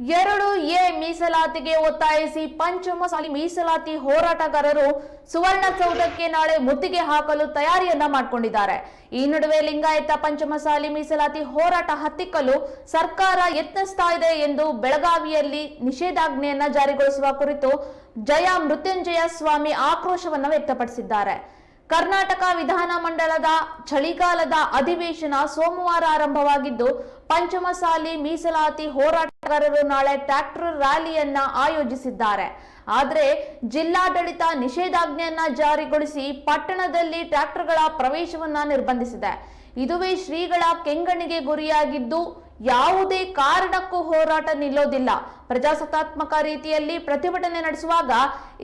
ಎರಡು ಎ ಮೀಸಲಾತಿಗೆ ಒತ್ತಾಯಿಸಿ ಪಂಚಮಸಾಲಿ ಮೀಸಲಾತಿ ಹೋರಾಟಗಾರರು ಸುವರ್ಣಸೌಧಕ್ಕೆ ನಾಳೆ ಮುತ್ತಿಗೆ ಹಾಕಲು ತಯಾರಿಯನ್ನ ಮಾಡಿಕೊಂಡಿದ್ದಾರೆ. ಈ ನಡುವೆ ಲಿಂಗಾಯತ ಪಂಚಮಸಾಲಿ ಮೀಸಲಾತಿ ಹೋರಾಟ ಹತ್ತಿಕ್ಕಲು ಸರ್ಕಾರ ಯತ್ನಿಸ್ತಾ ಇದೆ ಎಂದು ಬೆಳಗಾವಿಯಲ್ಲಿ ನಿಷೇಧಾಜ್ಞೆಯನ್ನ ಜಾರಿಗೊಳಿಸುವ ಕುರಿತು ಜಯ ಮೃತ್ಯುಂಜಯ ಸ್ವಾಮಿ ಆಕ್ರೋಶವನ್ನ ವ್ಯಕ್ತಪಡಿಸಿದ್ದಾರೆ. ಕರ್ನಾಟಕ ವಿಧಾನಮಂಡಲದ ಚಳಿಗಾಲದ ಅಧಿವೇಶನ ಸೋಮವಾರ ಆರಂಭವಾಗಿದ್ದು, ಪಂಚಮಸಾಲಿ ಮೀಸಲಾತಿ ಹೋರಾಟಗಾರರು ನಾಳೆ ಟ್ರ್ಯಾಕ್ಟರ್ ರ್ಯಾಲಿಯನ್ನ ಆಯೋಜಿಸಿದ್ದಾರೆ. ಆದರೆ ಜಿಲ್ಲಾಡಳಿತ ನಿಷೇಧಾಜ್ಞೆಯನ್ನ ಜಾರಿಗೊಳಿಸಿ ಪಟ್ಟಣದಲ್ಲಿ ಟ್ರ್ಯಾಕ್ಟರ್ಗಳ ಪ್ರವೇಶವನ್ನ ನಿರ್ಬಂಧಿಸಿದೆ. ಇದುವೇ ಶ್ರೀಗಳ ಕೆಂಗಣ್ಣಿಗೆ ಗುರಿಯಾಗಿದ್ದು ಯಾವುದೇ ಕಾರಣಕ್ಕೂ ಹೋರಾಟ ನಿಲ್ಲೋದಿಲ್ಲ. ಪ್ರಜಾಸತ್ತಾತ್ಮಕ ರೀತಿಯಲ್ಲಿ ಪ್ರತಿಭಟನೆ ನಡೆಸುವಾಗ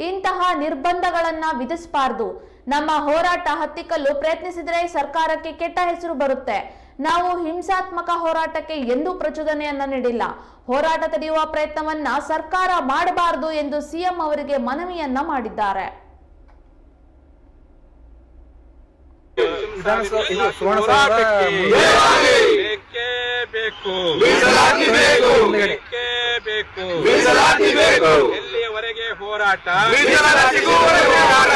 ಇಂತಹ ನಿರ್ಬಂಧಗಳನ್ನ ವಿಧಿಸಬಾರದು. ನಮ್ಮ ಹೋರಾಟ ಹತ್ತಿಕ್ಕಲು ಪ್ರಯತ್ನಿಸಿದರೆ ಸರ್ಕಾರಕ್ಕೆ ಕೆಟ್ಟ ಹೆಸರು ಬರುತ್ತೆ. ನಾವು ಹಿಂಸಾತ್ಮಕ ಹೋರಾಟಕ್ಕೆ ಎಂದೂ ಪ್ರಚೋದನೆಯನ್ನ ನೀಡಿಲ್ಲ. ಹೋರಾಟ ತಡೆಯುವ ಪ್ರಯತ್ನವನ್ನ ಸರ್ಕಾರ ಮಾಡಬಾರದು ಎಂದು ಸಿಎಂ ಅವರಿಗೆ ಮನವಿಯನ್ನ ಮಾಡಿದ್ದಾರೆ. ವಿಧಾನಸಭಾ ಇದು ಬೇಕೇ ಬೇಕು. ಮೀಸಲಾತಿ ಬೇಕು. ಬೇಕೇ ಬೇಕು. ಮೀಸಲಾತಿ ಬೇಕು. ಎಲ್ಲಿಯವರೆಗೆ ಹೋರಾಟ? ಎಲ್ಲಿಯವರೆಗೆ ಹೋರಾಟ?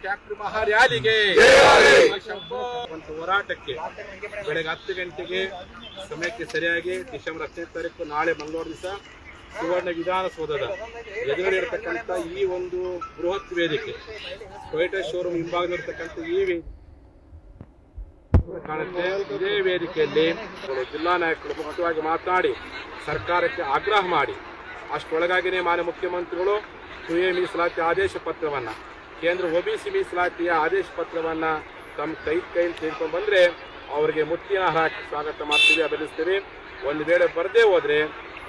ಟ್ರ್ಯಾಕ್ಟರ್ ಮಹಾರ್ಯಾಲಿಗೆ ಜಯವಾಗಲಿ. ಒಂದು ಹೋರಾಟಕ್ಕೆ ಬೆಳಗ್ಗೆ ಹತ್ತು ಗಂಟೆಗೆ ಸಮಯಕ್ಕೆ ಸರಿಯಾಗಿ ಡಿಸೆಂಬರ್ ಹತ್ತನೇ ತಾರೀಕು ನಾಳೆ ಮಂಗಳವಾರ ದಿವಸ ಸುವರ್ಣ ವಿಧಾನಸೌಧದ ಎದುರುಗಡೆ ಇರತಕ್ಕಂಥ ಈ ಒಂದು ಬೃಹತ್ ವೇದಿಕೆ ಟೊಯೋಟಾ ಶೋರೂಮ್ ಹಿಂಭಾಗದಲ್ಲಿರ್ತಕ್ಕಂಥ ಈ ವೇದಿಕೆ ಕಾಣುತ್ತೆ. ಇದೇ ವೇದಿಕೆಯಲ್ಲಿ ಜಿಲ್ಲಾ ನಾಯಕರು ಮುಖ್ಯವಾಗಿ ಮಾತನಾಡಿ ಸರ್ಕಾರಕ್ಕೆ ಆಗ್ರಹ ಮಾಡಿ ಅಷ್ಟೊಳಗಾಗಿನೇ ಮಾನ್ಯ ಮುಖ್ಯಮಂತ್ರಿಗಳು ಸುಯ ಮೀಸಲಾತಿ ಆದೇಶ ಪತ್ರವನ್ನು ಕೇಂದ್ರ ಒ ಬಿ ಸಿ ಮೀಸಲಾತಿಯ ಆದೇಶ ಪತ್ರವನ್ನು ತಮ್ಮ ಕೈ ಕೈಯಲ್ಲಿ ತೆಗೆದುಕೊಂಡು ಬಂದರೆ ಅವರಿಗೆ ಮುತ್ತಿನ ಹಾಕಿ ಸ್ವಾಗತ ಮಾಡ್ತೀವಿ ಅಭಿನಯಿಸ್ತೀವಿ ಒಂದು ವೇಳೆ ಬರದೇ ಹೋದರೆ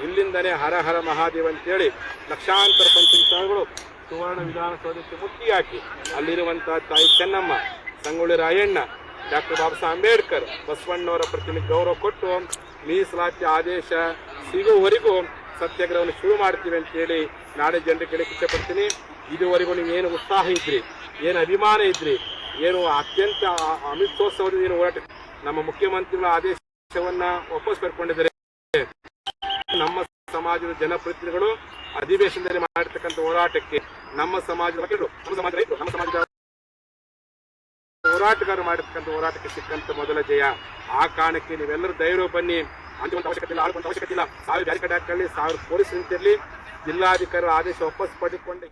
ಇಲ್ಲಿಂದನೇ ಹರ ಹರ ಮಹಾದೇವ್ ಅಂತೇಳಿ ಲಕ್ಷಾಂತರ ಪಂಚಮಸಾಲಿಗಳು ಸುವರ್ಣ ವಿಧಾನಸೌಧಕ್ಕೆ ಮುತ್ತಿ ಹಾಕಿ ಅಲ್ಲಿರುವಂಥ ತಾಯಿ ಚೆನ್ನಮ್ಮ, ಸಂಗೊಳ್ಳಿ ರಾಯಣ್ಣ, ಡಾಕ್ಟರ್ ಬಾಬಾ ಸಾಹೇಬ್ ಅಂಬೇಡ್ಕರ್, ಬಸವಣ್ಣವರ ಪ್ರತಿಮೆ ಗೌರವ ಕೊಟ್ಟು ಮೀಸಲಾತಿ ಆದೇಶ ಸಿಗುವವರೆಗೂ ಸತ್ಯಾಗ್ರಹವನ್ನು ಶುರು ಮಾಡ್ತೀವಿ ಅಂತ ಹೇಳಿ ನಾಳೆ ಜನರಿಗೆ ಹೇಳಿ ಇಷ್ಟಪಡ್ತೀನಿ ಇದುವರೆಗೂ ನೀವು ಏನು ಉತ್ಸಾಹ ಇದ್ರಿ, ಏನು ಅಭಿಮಾನ ಇದ್ರಿ, ಏನು ಅತ್ಯಂತ ಅಮಿತೋತ್ಸವದಿಂದ ಏನು ಹೋರಾಟ ನಮ್ಮ ಮುಖ್ಯಮಂತ್ರಿಗಳ ಆದೇಶವನ್ನ ವಾಪಸ್ ಪಡ್ಕೊಂಡಿದ್ದಾರೆ. ನಮ್ಮ ಸಮಾಜದ ಜನಪ್ರತಿನಿಧಿಗಳು ಅಧಿವೇಶನದಲ್ಲಿ ಮಾಡಿರ್ತಕ್ಕಂಥ ಹೋರಾಟಕ್ಕೆ ನಮ್ಮ ಸಮಾಜದ ನಮ್ಮ ಸಮಾಜ ನಮ್ಮ ಸಮಾಜದ ಹೋರಾಟಗಾರರು ಮಾಡಿರ್ತಕ್ಕಂಥ ಹೋರಾಟಕ್ಕೆ ಸಿಕ್ಕಂತ ಮೊದಲ ಜಯ. ಆ ಕಾರಣಕ್ಕೆ ನೀವೆಲ್ಲರೂ ಧೈರ್ಯ ಬನ್ನಿ. ಅಂಜುವಂತ ಅವಶ್ಯಕತೆ ಇಲ್ಲ ಅವಶ್ಯಕತೆ ಇಲ್ಲ. ಸಾವಿರ ಬ್ಯಾರಿಕೇಡ್ ಹಾಕಲಿ ಸಾವಿರ ಪೊಲೀಸ್ ನಿಂತಿರಲಿ ಜಿಲ್ಲಾಧಿಕಾರಿ ಆದೇಶ ವಾಪಸ್ ಪಡೆದುಕೊಂಡು.